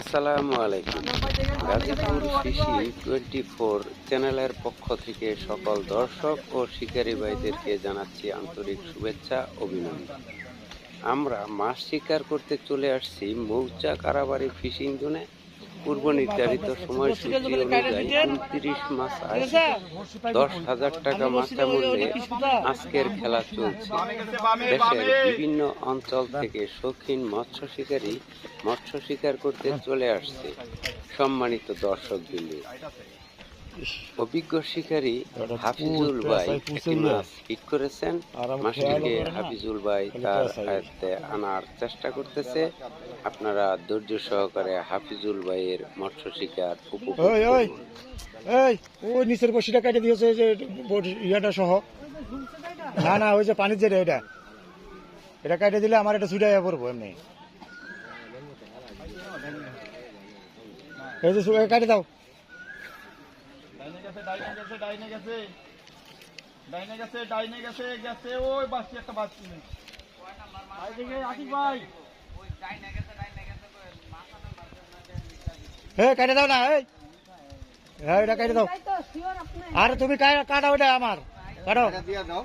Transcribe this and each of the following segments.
আসসালামু আলাইকুম। Twenty four চ্যানেলের পক্ষ থেকে সকল দর্শক ও শিকারী ভাইদেরকে জানাচ্ছি আন্তরিক শুভেচ্ছা, অভিনন্দন। আমরা মাছ শিকার করতে চলে আসছি মৌচা কারাবাড়ি ফিশিং জোনে। পূর্ব নির্ধারিত সময়সূচি অনুযায়ী উনত্রিশ মাস আসে দশ হাজার টাকা মাথা মূল্যে আজকের খেলা চলছে। দেশের বিভিন্ন অঞ্চল থেকে শৌখিন মৎস্য শিকারী মৎস্য শিকার করতে চলে আসছে সম্মানিত দর্শক বিন্দু অভিজ্ঞ শিকারী হাফিজুল ভাই একটি মাছ হিট করেছেন মাছটিকে হাফিজুল ভাই তার আয়ত্তে আনার চেষ্টা করতেছে। আপনারা ধৈর্য সহকারে হাফিজুল ভাইয়ের মৎস্য শিকার ওই, নিচের বসিটা কেটে দিয়েছে যে ইয়াটা সহ। না না ওই যে পানির যেটা এটা। এটা কেটে দিলে আমার এটা ছুটাইয়া পড়ব এমনি। এই যে কেটে দাও। ডাইনে গেছে ডাইনে গেছে ডাইনে গেছে ডাইনে গেছে ডাইনে গেছে গেছে ওই বাসটি একটা আশিক ভাই এই কেটে দাও না এই হ্যাঁ এটা কেটে দাও আর তুমি কাটো ওটা আমার কাটো দিয়ে দাও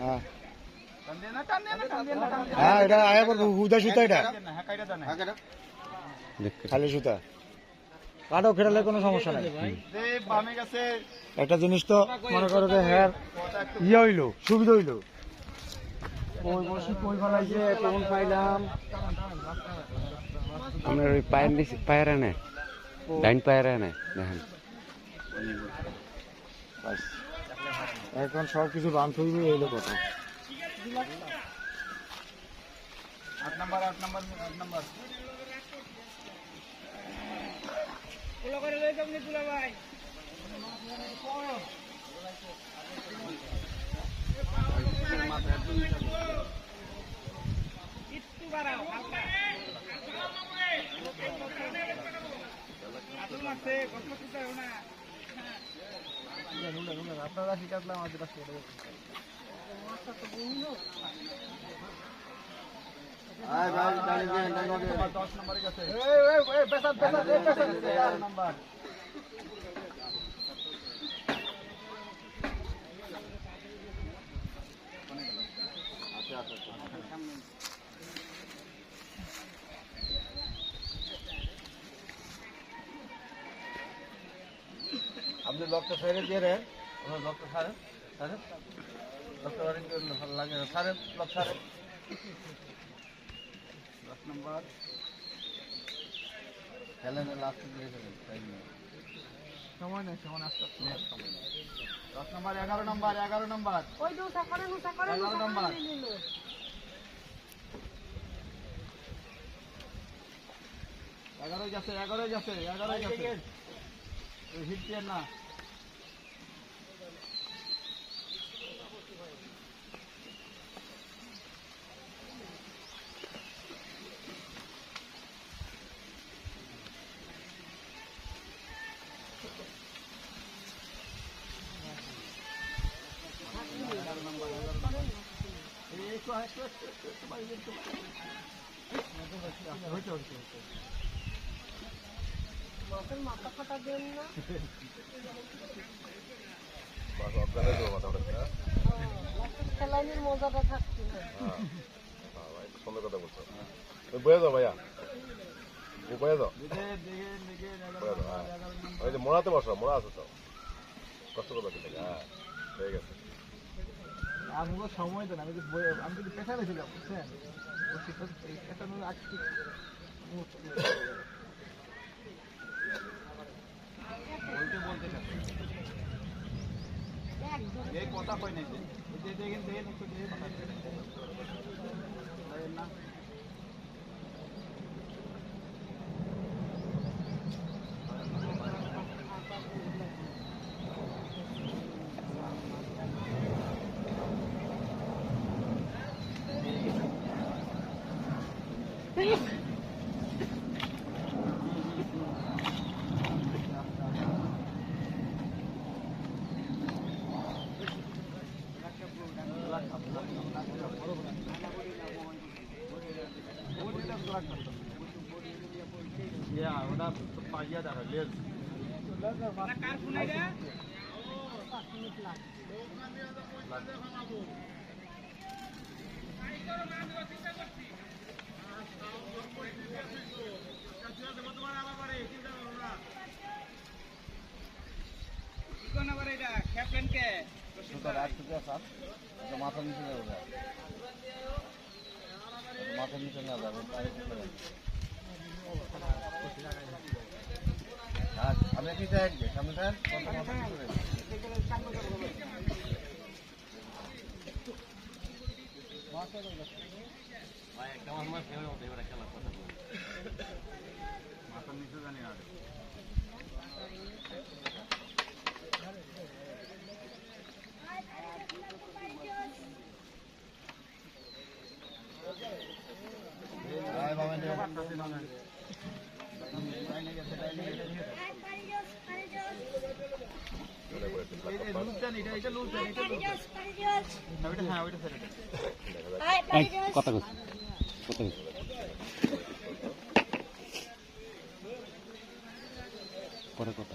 হ্যাঁ। হ্যাঁ এটা আয়া পড়ব হুদা সুতা এটা। দেন খালি সুতা। কাটো খেটালে কোনো সমস্যা নাই। দে বামে গেছে একটা জিনিস তো মনে করো যে হ্যাঁ ইয়ে হইল সুবিধা হইল। কই বসি কই ফেলাইছে কোন পাইলাম? আপনার ওই পায়ের নিচে পায়ের আনে। ডাইন পায়ের আনে দেখেন। বাস। এখন সব কিছু বান থইবে এইলো কথা। আট নাম্বার আট নাম্বার আট নাম্বার। আপনারা শিখাতলাম আমাদের কাছে দশ নম্বরে গেছে পেশাদ পেশাদ বেসাত আট নাম্বার লকটা সাইডে দিয়ে দেন। আপনার লকটা সারেন সারেন লকটা লাগে সারেন লক সারেন দশ নম্বর হেলেনে লাস্টে দিয়ে দেবেন টাইম সময় নেই সময় আস্তে সময় দশ নম্বর এগারো নম্বর এগারো নম্বর এগারো নম্বর এগারোই যাচ্ছে এগারোই যাচ্ছে এগারোই যাচ্ছে। হিট না। মজাটা থাকছে বয়ে যাও ভাইয়া বয়ে যাও বয়ে যাও ওই যে মোড়াতে বসো মোড়া আছে তো। কষ্ট করবে কিন্তু হ্যাঁ। হয়ে গেছে। আমাকে সময় দেন, আমি কিন্তু আমি কিন্তু পেশা ছিলাম বুঝছেন। বলতে বলতে এই কথা কয় নাই যে। দেখেন দেখেন একটু দেখেন না কার শুনে পাইয়া দেখা লেজ মাথা নিচে যাবে মাথা নিচে না যাবে আমি কি চাই সামনে দেন মাথা নিচে মাথার নিচে জানি আর কথা কথা পরে কথা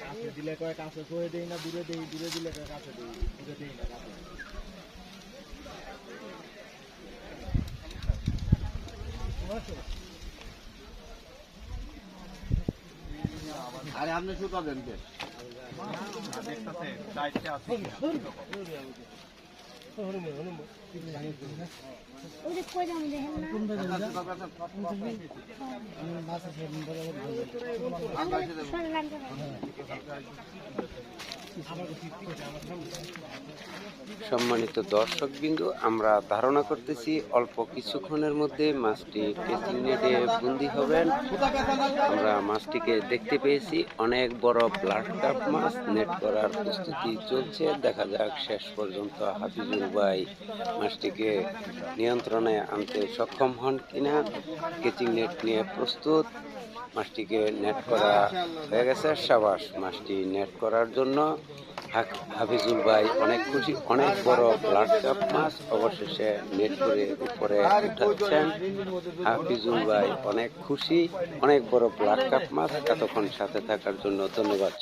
কাছে দিলে কয় কাছে কয়ে দেই না দূরে দেই দূরে দিলে কয় কাছে দেই দূরে দেই না কাছে। আরে আপনি শুকাবেন কে? দেখতেছে দায়িত্বে আছে আমরা সম্মানিত দর্শক বিন্দু আমরা ধারণা করতেছি অল্প কিছুক্ষণের মধ্যে মাছটি কেচিং নেটে বন্দি হবেন। আমরা মাছটিকে দেখতে পেয়েছি, অনেক বড় ব্লাড কাপ মাছ, নেট করার প্রস্তুতি চলছে। দেখা যাক শেষ পর্যন্ত হাফিজুল ভাই মাছটিকে নিয়ন্ত্রণে আনতে সক্ষম হন কিনা। কেচিং নেট নিয়ে প্রস্তুত। মাছটিকে নেট করা হয়ে গেছে। সাবাস মাছটি নেট করার জন্য হাফিজুল ভাই অনেক খুশি, অনেক বড় ব্লাড কাপ মাছ অবশেষে নেট করে উপরে উঠাচ্ছেন। হাফিজুল ভাই অনেক খুশি, অনেক বড় ব্লাড কাপ মাছ এতক্ষণ সাথে থাকার জন্য ধন্যবাদ।